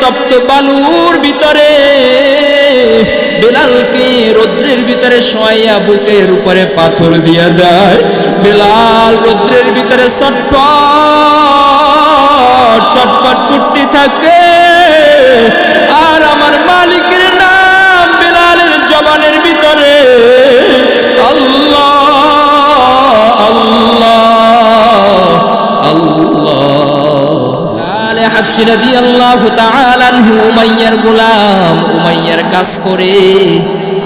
উত্তপ্ত বালুর ভিতরে, বেলালকে রৌদ্রের ভিতরে শোয়াইয়া বুকের উপরে পাথর দিয়া যায়। বেলাল রৌদ্রের ভিতরে সটপট সটপট করতে থাকে। আর আমার মালিকের উমাইয়ার গোলাম, উমাইয়ার কাজ করে।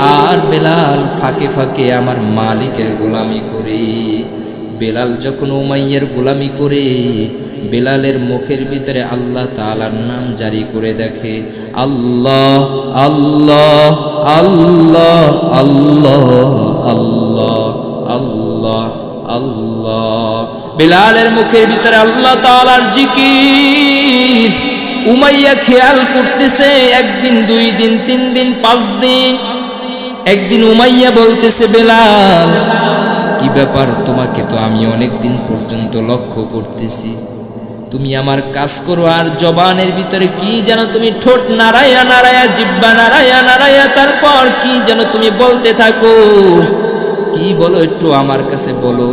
আর বেলাল ফাঁকে ফাঁকে আমার মালিকের গোলামি করে। বেলাল যখন উমাইয়ার গোলামি করে, বেলালের মুখের ভিতরে আল্লাহ তাআলার নাম জারি করে দেখে, আল্লাহ আল্লাহ আল্লাহ আল্লাহ আল্লাহ। বেলালের মুখের ভিতরে আল্লাহ তাআলার জিকির। উমাইয়া খেয়াল করতেছে, একদিন, দুই দিন, তিন দিন, পাঁচ দিন। একদিন উমাইয়া বলতেছে, বেলাল, কি ব্যাপার? তোমাকে তো আমি অনেক দিন পর্যন্ত লক্ষ্য করতেছি। তুমি আমার কাজ করো, আর জবানের ভিতরে কি যেন তুমি ঠোঁট নারায়া নারায়া জিব্বা নারায়া নারায়া তারপর কি যেন তুমি বলতে থাকো? কি বলো, একটু আমার কাছে বলো।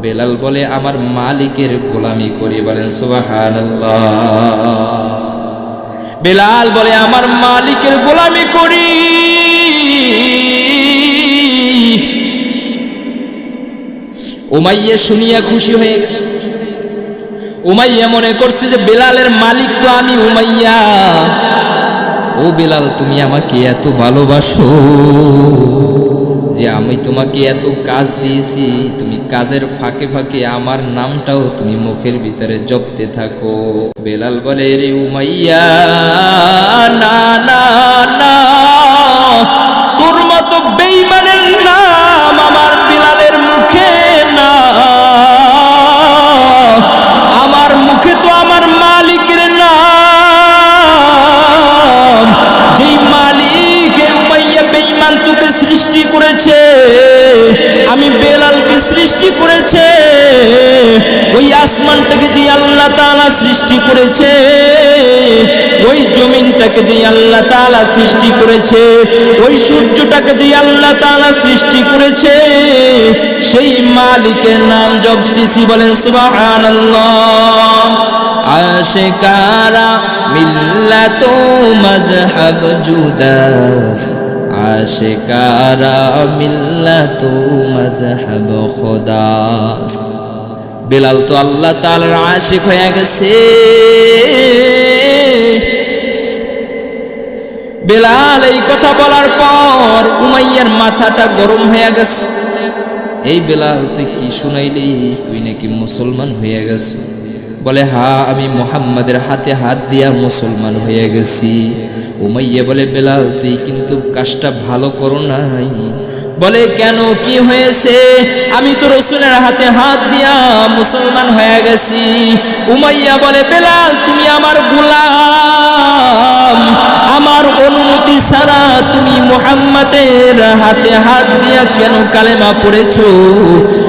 বেলাল বলে, আমার মালিকের গোলামি করি বলেন, সুবহানাল্লাহ। বেলাল বলে, আমার মালিকের গোলামি করি। উমাইয়া শুনিয়া খুশি হয়ে গেছে। উমাইয়া মনে করছে যে, বেলালের মালিক তো আমি, উমাইয়া। ও বেলাল, তুমি আমাকে এত ভালোবাসো। যে আমি তোমাকে এত কাজ দিয়েছি, তুমি কাজের ফাঁকে ফাঁকে আমার নামটাও তুমি মুখের ভিতরে জপতে থাকো। বেলাল বলে, রে উমাইয়া, না না না করেছে। ওই জমিনটাকে যে আল্লাহ তাআলা সৃষ্টি করেছে, ওই সূর্যটাকে যে আল্লাহ তাআলা সৃষ্টি করেছে, সেই মালিকের নাম জপতেছি বলেন সুবহানাল্লাহ। আশিকারা মিল্লাত মজহব জুদাস। আশিকারা মিল্লাত মজহব খুদাস। বেলাল তো আল্লাহ তাআলার আশিক হয়ে গেছে। বেলাল, এই কথা বলার পর উমাইয়ার মাথাটা গরম হয়ে গেছে। এই বেলাল, তুই কি শুনাইলি? তুই নাকি মুসলমান হয়ে গেছে? বলে, হা, আমি মোহাম্মদের হাতে হাত দিয়া মুসলমান হয়ে গেছি। উমাইয়া বলে, বেলাল, তুই কিন্তু কাজটা ভালো করো নাই। বলে, কেন? কি হয়েছে? আমি তো রসুলের হাতে হাত দিয়া মুসলমান হয়ে গেছি। উমাইয়া বলে, বেলাল, তুমি আমার গোলাম। আমার অনুমতি ছাড়া তুমি মুহাম্মাদের হাতে হাত দিয়া কেন কালেমা পড়েছ?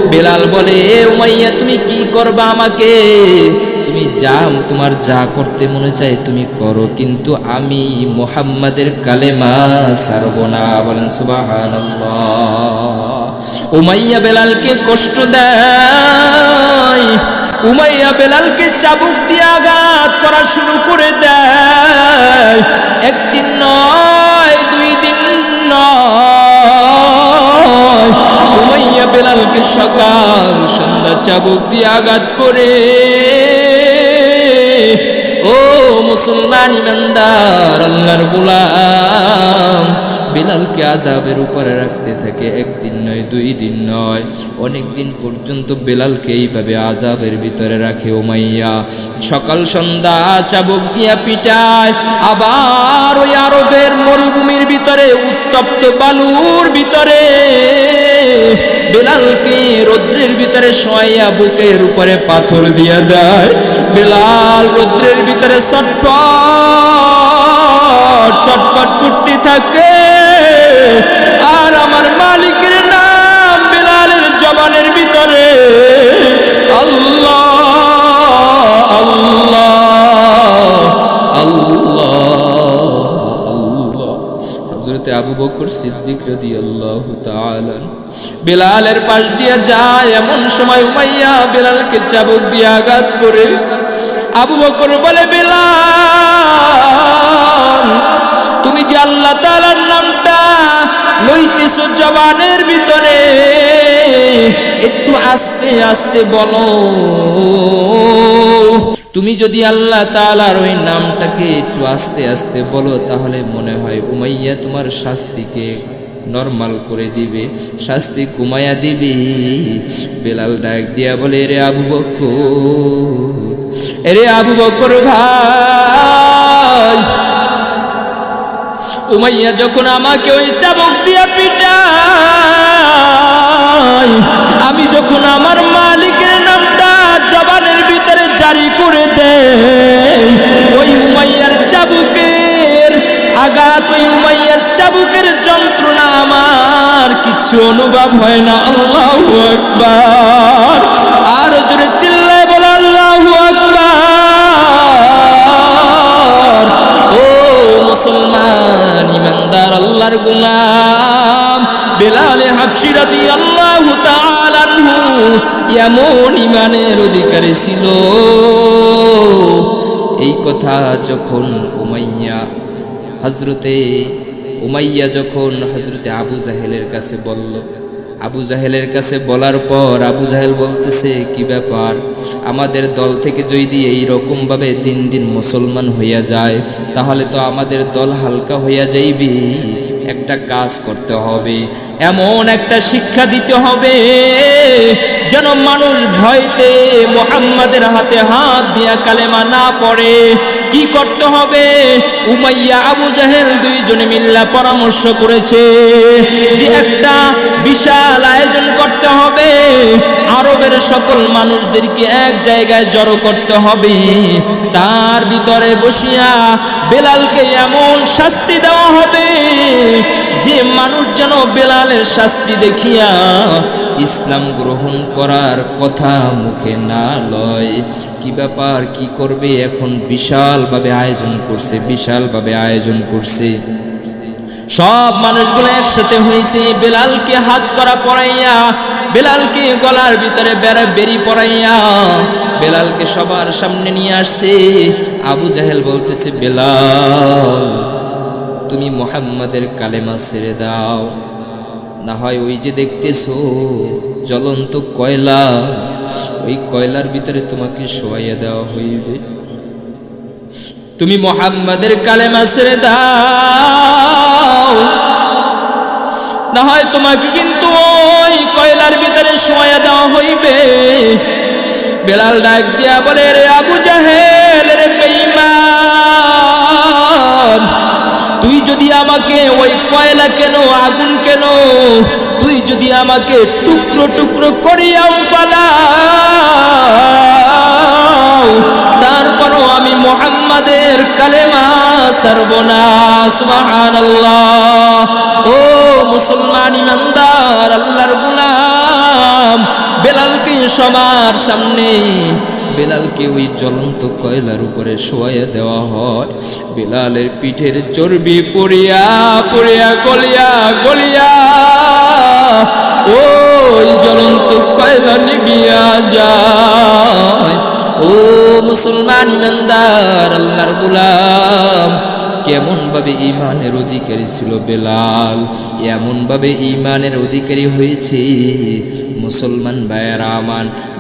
বেলাল বলে, "এ উমাইয়া, তুমি কি করবা আমাকে? তুমি যা, তোমার যা করতে মনে চায় তুমি করো, কিন্তু আমি মোহাম্মদের কালেমা সারব না। বলেন সুবহানাল্লাহ। উমাইয়া বেলালকে কষ্ট দেয়, উমাইয়া বেলালকে চাবুক দিয়ে আঘাত করা শুরু করে দেয়। একদিন নয়, দুই দিন নয়, উমাইয়া বেলালকে সকাল সন্ধ্যা চাবুক দিয়ে আঘাত করে ও মুসলমান ইমানদার, আল্লাহর গোলাম। বিলালকে আজাবের উপরে রাখতে থাকে, একদিন নয়, দুই দিন নয়। অনেক দিন পর্যন্ত বেলালকে এইভাবে আজাবের ভিতরে রাখে ওমাইয়া সকাল, সন্ধ্যা, চাবুক দিয়া পিটায়, আবার ওই আরবের মরুভূমির ভিতরে, উত্তপ্ত বালুর ভিতরে। বেলালকে রৌদ্রের ভিতরে শোয়াইয়া বুকের উপরে পাথর দিয়া যায় বেলাল রৌদ্রের ভিতরে সটপট সটপট করতে থাকে। আর আমার মালিকের সিদ্দিক রাদিয়াল্লাহু তাআলা বেলালের পাশ দিয়ে যায়। এমন সময় উমাইয়া বেলালকে চাবুক দিয়ে আঘাত করে আবু বকর বলে, বেলাল, তুমি যে আল্লাহ তালার নামটা লইতেছ জবানের ভিতরে, একটু আস্তে আস্তে বলো। তুমি যদি আল্লাহ তাআলার ওই নামটাকে একটু আস্তে আস্তে বলো, তাহলে মনে হয় উমাইয়া তোমার শাস্তিকে নরমাল করে দিবে। শাস্তি কুমায়া দিবে। বেলাল ডাক দিয়া বলে রে আবু বকর রে আবু বকর ভাই, উমাইয়া যখন আমাকে ওই চাবক দিয়া পিটাই আমি কিচ্ছু অনুভব হয় না, আল্লাহ আকবার। আর জোরে চিল্লায় বলো, আল্লাহ আকবার। ও মুসলমান, ইমানদার, আল্লাহর গুলাম। বেলালে হাফসি রাদিয়াল্লাহু তাআলা আনহু এমন ইমানের অধিকারী ছিল। এই কথা যখন উমাইয়া হজরতে উমাইয়া যখন হজরতে আবু জাহেলের কাছে বলল, আবু জাহেলের কাছে বলার পর আবু জাহেল বলতেছে, কি ব্যাপার? আমাদের দল থেকে যদি এই রকম ভাবে দিন দিন মুসলমান হইয়া যায়, তাহলে তো আমাদের দল হালকা হইয়া যাইবে। একটা কাজ করতে হবে, এমন একটা শিক্ষা দিতে হবে যেন মানুষ ভয়তে মোহাম্মদের হাতে হাত দিয়া কালেমা না পড়ে। কি করতে হবে? উমাইয়া আবু জাহেল দুইজনে মিল্লা পরামর্শ করেছে যে একটা বিশাল আয়োজন করতে হবে। আরবের সকল মানুষদেরকে এক জায়গায় জড়ো করতে হবে। তার ভিতরে বসিয়া বেলালকে এমন শাস্তি দেওয়া হবে যে মানুষ যেন বেলালের শাস্তি দেখিয়া ইসলাম গ্রহণ করার কথা মুখে না লয়। কি ব্যাপার, কি করবে? এখন বিশালভাবে আয়োজন করছে বিশালভাবে আয়োজন করছে। সব মানুষগুলো একসাথে হয়েছে। বেলালকে হাত করা পড়াইয়া বেলালকে গলার ভিতরে বেড়া বেরি পড়াইয়া বেলালকে সবার সামনে নিয়ে আসছে। আবু জাহেল বলতেছে, বেলাল, তুমি মোহাম্মদের কালেমা ছেড়ে দাও। না হয় ওই যে দেখতেছো, জ্বলন্ত কয়লা, ওই কয়লার ভিতরে তোমাকে শোয়াইয়া দেওয়া হইবে। তুমি মোহাম্মদের কালেমা ছেড়ে দাও। না হয় তোমাকে কিন্তু ওই কয়লার ভিতরে শোয়া দেওয়া হইবে। বেলাল ডাক দিয়া বলে, রে আবু জাহেল, রে বেঈমান, তুই যদি আমাকে ওই কয়লা কেন, আগুন কেন, তুই যদি আমাকে টুকরো টুকরো করিয়াও ফালাও তারপরও আমি মোহাম্মদের কালেমা সর্বনা সুবহানাল্লাহ। ও মুসলমান ইমানদার, আল্লাহর গুলাম, বেলালকে সবার সামনে, বেলালকে ওই জ্বলন্ত কয়লার উপরে শোয়াইয়া দেওয়া হয়। বেলালের পিঠের চর্বি পড়িয়া পড়িয়া, গলিয়া গলিয়া মুসলমান ইমানদার, আল্লাহর গুলাম। কেমন ভাবে ইমানের অধিকারী ছিল বেলাল? এমন ভাবে ইমানের অধিকারী হয়েছে মুসলমান ভাইয়ারা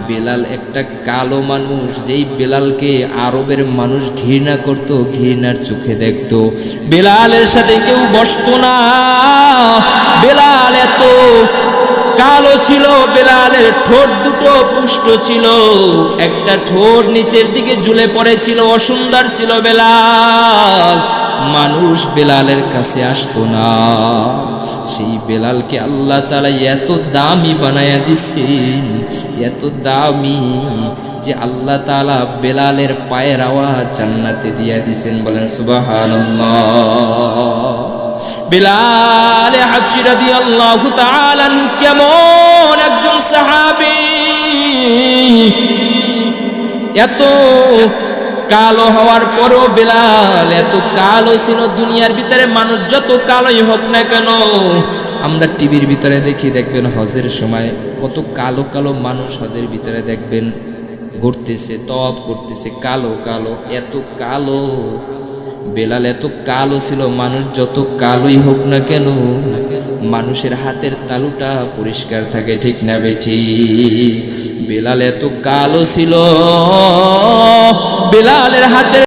বেলাল একটা কালো মানুষ, যেই বেলালকে আরবের মানুষ ঘৃণা করত, ঘৃণার চোখে দেখত। বেলালের সাথে কেউ বসতো না। বেলাল এত কালো ছিল, বেলালের ঠোঁট দুটো পুষ্ট ছিল। একটা ঠোঁট নিচের দিকে ঝুলে পড়েছিল, অসুন্দর ছিল বেলাল। মানুষ বেলালের কাছে আসতো না। সেই বেলালকে আল্লাহ তালা এত দামি বানায়া দিছেন, এত দামি যে আল্লাহ তালা বেলালের পায়ের আওয়াজ জান্নাতে দিয়া দিছেন বলেন সুবাহ বিলাল হাবশি রাদিয়াল্লাহু তাআলা কেমন একজন সাহাবী। এত কালো হওয়ার পরও বেলাল এত কালো ছিল দুনিয়ার ভিতরে, মানুষ যত কালোই হোক না কেন, আমরা টিভির ভিতরে দেখি, দেখবেন হজের সময় কত কালো কালো মানুষ হজের ভিতরে দেখবেন, ঘুরতেছে, তপ করতেছে, কালো কালো, এত কালো। বেলাল এত কালো ছিল, মানুষ যত কালোই হোক না কেন, মানুষের হাতের তালুটা পরিষ্কার থাকে, ঠিক না বেঠি? বেলাল এত কালো ছিল, বেলালের হাতের